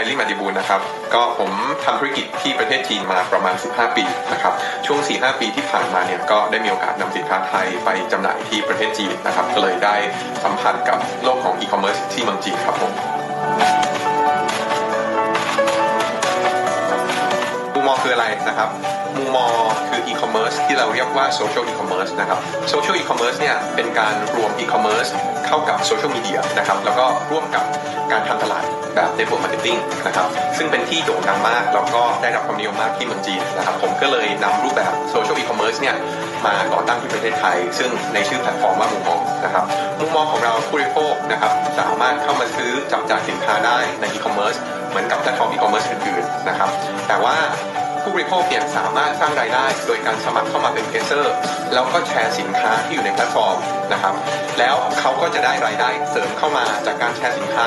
ายลิมาดิบูลนะครับ ก็ผมทำธุรกิจที่ประเทศจีนมาประมาณ 15 ปีนะครับ ช่วง 4-5 ปีที่ผ่านมาเนี่ยก็ได้มีโอกาสนำสินค้าไทยไปจำหน่ายที่ประเทศจีนนะครับ ก็เลยได้สัมผัสกับโลกของอีคอมเมิร์ซที่เมืองจีนครับผมมูมอคืออะไรนะครับมูมอคืออีคอมเมิร์ซที่เราเรียกว่าโซเชียลอีคอมเมิร์ซนะครับโซเชียลอีคอมเมิร์ซเนี่ยเป็นการรวมอีคอมเมิร์ซเข้ากับโซเชียลมีเดียนะครับแล้วก็ร่วมกับการทำต แบบเน็ตเวิร์กมาร์เก็ตติ้งนะครับซึ่งเป็นที่โด่งดังมาก แล้วก็ได้รับความนิยมมากที่เมืองจีนนะครับผมก็เลยนำรูปแบบโซเชียลอีคอมเมิร์ซเนี่ยมาก่อตั้งที่ประเทศไทย ซึ่งในชื่อแพลตฟอร์มว่ามูมองนะครับมูมองของเราผู้บริโภคนะครับสามารถเข้ามาซื้อจับจ่ายสินค้าได้ในอีคอมเมิร์ซเหมือนกับแพลตฟอร์มอีคอมเมิร์ซอื่นๆนะครับแต่ว่าผู้บริโภคเนี่ยสามารถสร้างรายได้โดยการสมัครเข้ามาเป็นเพเซอร์แล้วก็แชร์สินค้าที่อยู่ในแพลตฟอร์มนะครับ แล้วเขาก็จะได้รายได้เสริมเข้ามาจากการแชร์สินค้า